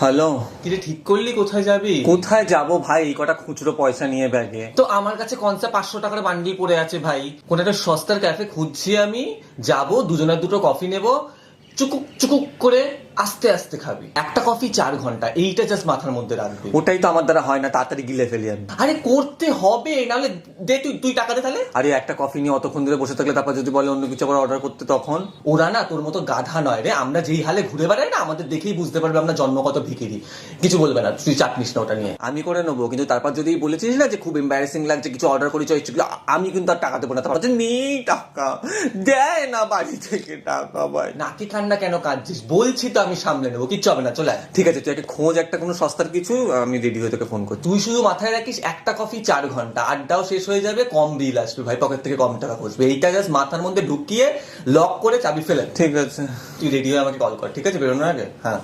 Hello কিরে ঠিক করলি? কোথায় যাবি? কোথায় যাব ভাই? এই কটা খুচরো পয়সা নিয়ে ব্যাগে। তো আমার কাছে কনসা পাঁচশো টাকার বান্ডিল পড়ে আছে ভাই। কোন একটা সস্তার ক্যাফে খুঁজছি আমি। যাব দুজনের দুটো কফি নেব। চুকুক চুকুক করে আস্তে আস্তে খাবি। একটা কফি চার ঘণ্টা এইটা জাস্ট মাথার মধ্যে রাখবি। ওটাই তো আমার দ্বারা হয় না তাড়াতাড়ি গিলে ফেলি আমি। আরে করতে হবে নাহলে দে তুই তুই টাকা দে তাহলে। আরে একটা কফি নিয়ে অতক্ষণ ধরে বসে থাকলে তারপর যদি বলে অন্য কিছু আবার অর্ডার করতে তখন? ওরা না তোর মতো গাধা নয় রে আমরা যেই হালে ঘুরে বেড়াই না আমাদের দেখেই বুঝতে পারবে আমরা জন্মগত ভিকিরি। কিছু বলবে না তুই চাটনিস না ওটা নিয়ে। আমি করে নেব কিন্তু তারপর যদি বলেছিস না যে খুব এম্বারেসিং লাগছে কিছু অর্ডার করেছি আমি কিন্তু আর টাকা দেবো না। তারপর নেই টাকা দেয় না বাড়ি থেকে টাকা ভাই। নাকি কান্না কেন কাঁদছিস? বলছি তো আমি সামলে নেব কিচ্ছু হবে না চলে আয়। ঠিক আছে তুই একটা খোঁজ একটা কোনো সস্তার কিছু আমি রেডি হয়ে তোকে ফোন করছি। তুই শুধু মাথায় রাখিস একটা কফি চার ঘণ্টা আড্ডাও শেষ হয়ে যাবে কম বিল আসবে ভাই পকেট থেকে কম টাকা খসবে। এইটা জাস্ট মাথার মধ্যে ঢুকিয়ে লক করে চাবি ফেলে ঠিক আছে। তুই রেডি হয়ে আমাকে কল কর ঠিক আছে বেরোনোর আগে? হ্যাঁ।